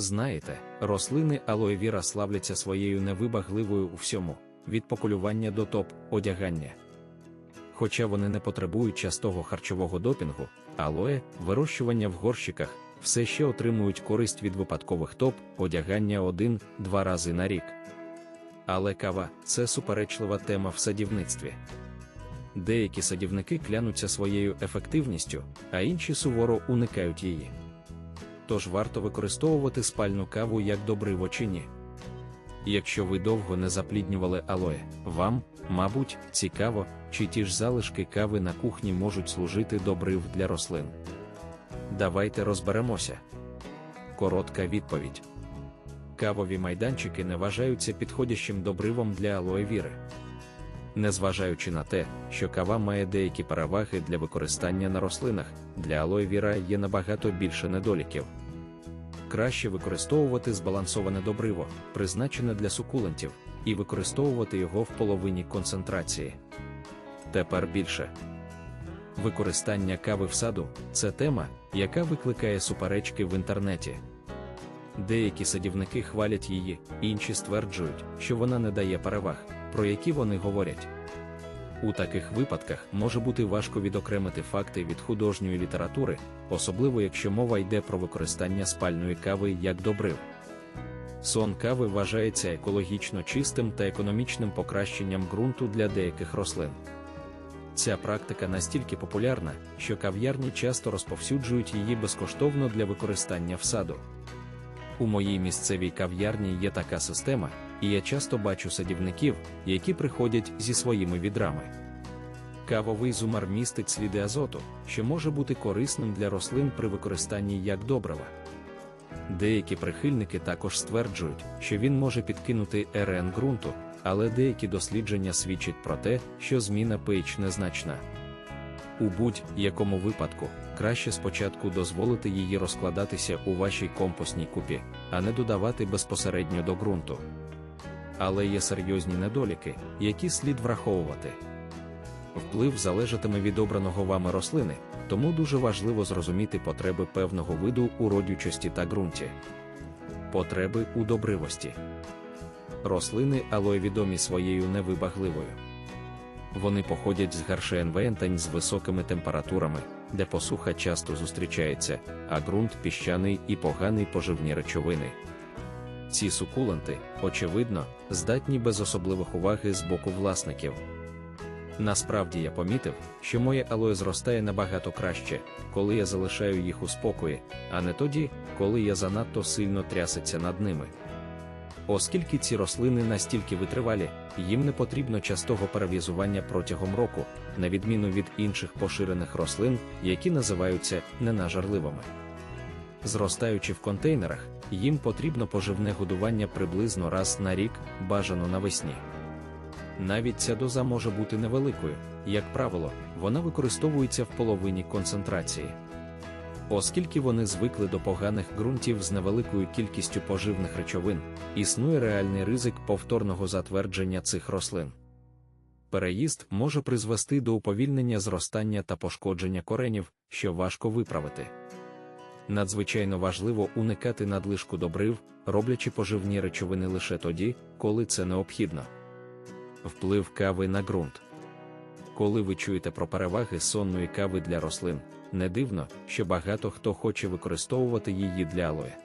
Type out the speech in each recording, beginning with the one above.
Знаєте, рослини алоє віра славляться своєю невибагливою у всьому, від поколювання до топ одягання. Хоча вони не потребують частого харчового допінгу, алоє, вирощування в горщиках, все ще отримують користь від випадкових топ одягання один-два рази на рік. Але кава це суперечлива тема в садівництві. Деякі садівники клянуться своєю ефективністю, а інші суворо уникають її. Тож варто використовувати спальну каву як добриво чи ні. Якщо ви довго не запліднювали алоє, вам, мабуть, цікаво, чи ті ж залишки кави на кухні можуть служити добрив для рослин. Давайте розберемося. Коротка відповідь. Кавові майданчики не вважаються підходящим добривом для алоє віри. Незважаючи на те, що кава має деякі переваги для використання на рослинах, для алоє віра є набагато більше недоліків. Краще використовувати збалансоване добриво, призначене для сукулентів, і використовувати його в половині концентрації. Тепер більше. Використання кави в саду це тема, яка викликає суперечки в інтернеті. Деякі садівники хвалять її, інші стверджують, що вона не дає переваг, про які вони говорять. У таких випадках може бути важко відокремити факти від художньої літератури, особливо якщо мова йде про використання спальної кави як добрив. Сон кави вважається екологічно чистим та економічним покращенням ґрунту для деяких рослин. Ця практика настільки популярна, що кав'ярні часто розповсюджують її безкоштовно для використання в саду. У моїй місцевій кав'ярні є така система, і я часто бачу садівників, які приходять зі своїми відрами. Кавовий зумар містить сліди азоту, що може бути корисним для рослин при використанні як добрива. Деякі прихильники також стверджують, що він може підкинути РН ґрунту, але деякі дослідження свідчать про те, що зміна pH незначна. У будь-якому випадку краще спочатку дозволити її розкладатися у вашій компостній купі, а не додавати безпосередньо до ґрунту. Але є серйозні недоліки, які слід враховувати. Вплив залежатиме від обраного вами рослини, тому дуже важливо зрозуміти потреби певного виду у родючості та ґрунті. Потреби у добривості. Рослини алоє відомі своєю невибагливою. Вони походять з гаршеенвентань з високими температурами, де посуха часто зустрічається, а ґрунт піщаний і поганий поживні речовини. Ці сукуленти, очевидно, здатні без особливих уваги з боку власників. Насправді я помітив, що моє алоє зростає набагато краще, коли я залишаю їх у спокої, а не тоді, коли я занадто сильно трясеться над ними. Оскільки ці рослини настільки витривалі, їм не потрібно частого перев'язування протягом року, на відміну від інших поширених рослин, які називаються ненажарливими. Зростаючи в контейнерах, їм потрібно поживне годування приблизно раз на рік, бажано навесні. Навіть ця доза може бути невеликою, як правило, вона використовується в половині концентрації. Оскільки вони звикли до поганих ґрунтів з невеликою кількістю поживних речовин, існує реальний ризик повторного затвердження цих рослин. Переїзд може призвести до уповільнення зростання та пошкодження коренів, що важко виправити. Надзвичайно важливо уникати надлишку добрив, роблячи поживні речовини лише тоді, коли це необхідно. Вплив кави на ґрунт. Коли ви чуєте про переваги сонної кави для рослин, не дивно, що багато хто хоче використовувати її для алоє.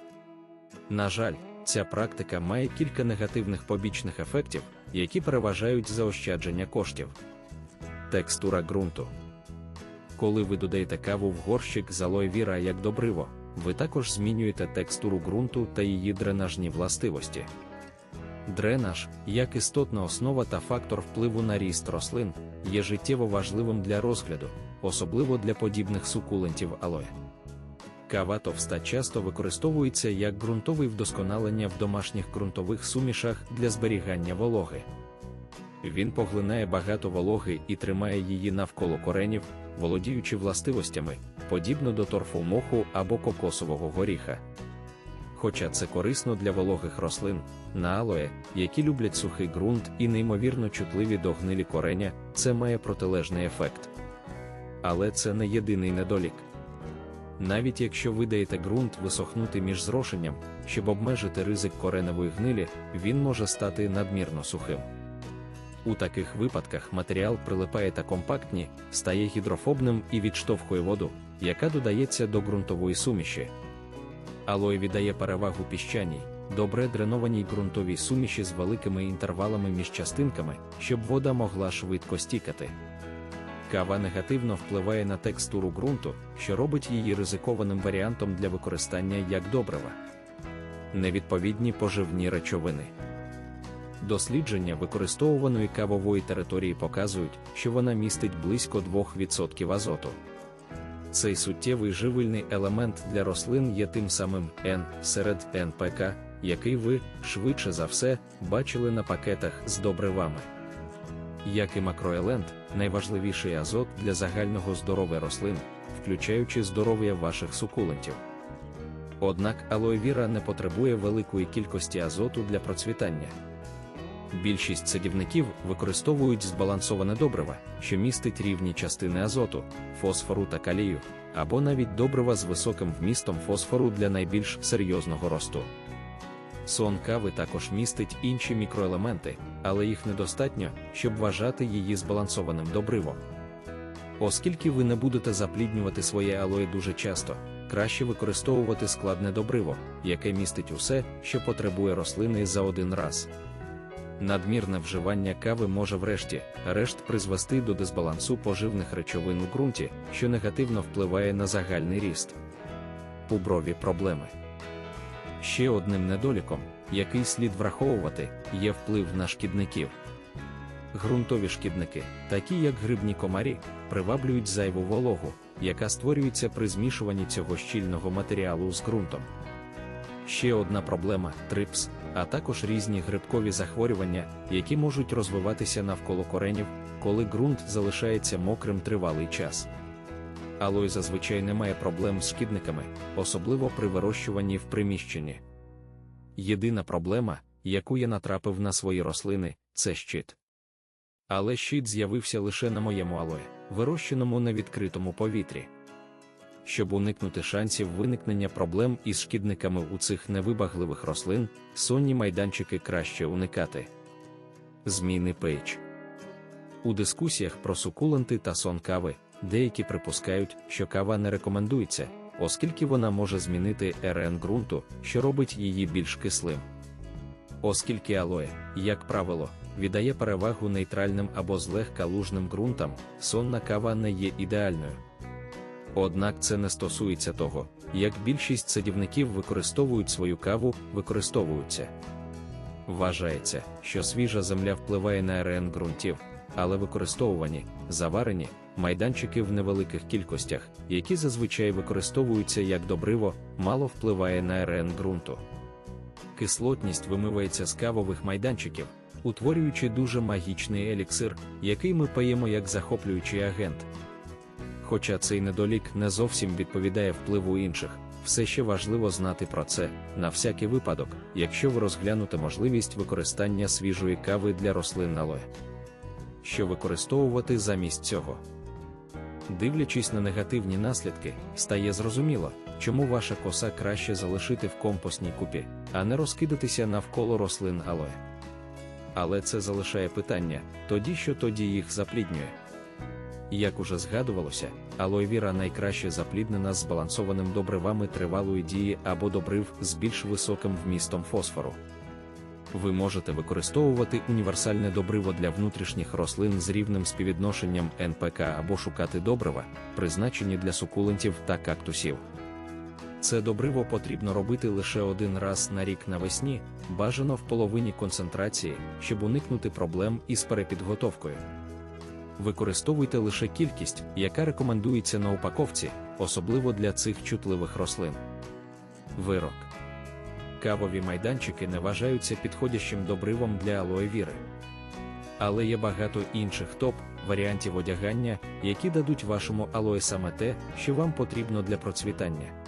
На жаль, ця практика має кілька негативних побічних ефектів, які переважають заощадження коштів. Текстура ґрунту. Коли ви додаєте каву в горщик з алоє віра як добриво, ви також змінюєте текстуру ґрунту та її дренажні властивості. Дренаж, як істотна основа та фактор впливу на ріст рослин, є життєво важливим для розгляду, особливо для подібних сукулентів алоє. Кава товста часто використовується як ґрунтовий вдосконалення в домашніх ґрунтових сумішах для зберігання вологи. Він поглинає багато вологи і тримає її навколо коренів, володіючи властивостями, подібно до торфу моху або кокосового горіха. Хоча це корисно для вологих рослин, на алоє, які люблять сухий ґрунт і неймовірно чутливі до гнилі кореня, це має протилежний ефект. Але це не єдиний недолік. Навіть якщо ви даєте ґрунт висохнути між зрошенням, щоб обмежити ризик кореневої гнилі, він може стати надмірно сухим. У таких випадках матеріал прилипає та компактні, стає гідрофобним і відштовхує воду, яка додається до ґрунтової суміші. Алой віддає перевагу піщаній, добре дренованій ґрунтовій суміші з великими інтервалами між частинками, щоб вода могла швидко стікати. Кава негативно впливає на текстуру ґрунту, що робить її ризикованим варіантом для використання як добрива. Невідповідні поживні речовини. Дослідження використовуваної кавової території показують, що вона містить близько 2% азоту. Цей суттєвий живильний елемент для рослин є тим самим N серед НПК, який ви, швидше за все, бачили на пакетах з добривами. Як і макроелент, найважливіший азот для загального здоров'я рослин, включаючи здоров'я ваших сукулентів. Однак алоевіра не потребує великої кількості азоту для процвітання. Більшість садівників використовують збалансоване добрива, що містить рівні частини азоту, фосфору та калію, або навіть добрива з високим вмістом фосфору для найбільш серйозного росту. Сон кави також містить інші мікроелементи, але їх недостатньо, щоб вважати її збалансованим добривом. Оскільки ви не будете запліднювати своє алоє дуже часто, краще використовувати складне добриво, яке містить усе, що потребує рослини за один раз. Надмірне вживання кави може врешті решт призвести до дисбалансу поживних речовин у ґрунті, що негативно впливає на загальний ріст. Пуброві проблеми. Ще одним недоліком, який слід враховувати, є вплив на шкідників. Ґрунтові шкідники, такі як грибні комарі, приваблюють зайву вологу, яка створюється при змішуванні цього щільного матеріалу з ґрунтом. Ще одна проблема трипс, а також різні грибкові захворювання, які можуть розвиватися навколо коренів, коли ґрунт залишається мокрим тривалий час. Алой зазвичай не має проблем з шкідниками, особливо при вирощуванні в приміщенні. Єдина проблема, яку я натрапив на свої рослини, це щит. Але щит з'явився лише на моєму алої, вирощеному на відкритому повітрі. Щоб уникнути шансів виникнення проблем із шкідниками у цих невибагливих рослин, сонні майданчики краще уникати. Зміни пейдж. У дискусіях про сукуленти та сон кави деякі припускають, що кава не рекомендується, оскільки вона може змінити РН ґрунту, що робить її більш кислим. Оскільки алоє, як правило, віддає перевагу нейтральним або злегка лужним ґрунтам, сонна кава не є ідеальною. Однак це не стосується того, як більшість садівників використовують свою каву, використовуються. Вважається, що свіжа земля впливає на РН ґрунтів, але використовувані, заварені, майданчики в невеликих кількостях, які зазвичай використовуються як добриво, мало впливає на РН ґрунту. Кислотність вимивається з кавових майданчиків, утворюючи дуже магічний еліксир, який ми паємо як захоплюючий агент. Хоча цей недолік не зовсім відповідає впливу інших, все ще важливо знати про це на всякий випадок, якщо ви розглянете можливість використання свіжої кави для рослин налоє. Що використовувати замість цього? Дивлячись на негативні наслідки, стає зрозуміло, чому ваша коса краще залишити в компостній купі, а не розкидатися навколо рослин алоє. Але це залишає питання, тоді що тоді їх запліднює. Як уже згадувалося, алоєвіра найкраще запліднена збалансованим добривами тривалої дії або добрив з більш високим вмістом фосфору. Ви можете використовувати універсальне добриво для внутрішніх рослин з рівним співвідношенням НПК або шукати добрива, призначені для сукулентів та кактусів. Це добриво потрібно робити лише один раз на рік навесні, бажано в половині концентрації, щоб уникнути проблем із перепідготовкою. Використовуйте лише кількість, яка рекомендується на упаковці, особливо для цих чутливих рослин. Вирок. Кавові майданчики не вважаються підходящим добривом для алоевіри. Але є багато інших топ-варіантів одягання, які дадуть вашому алое саме те, що вам потрібно для процвітання.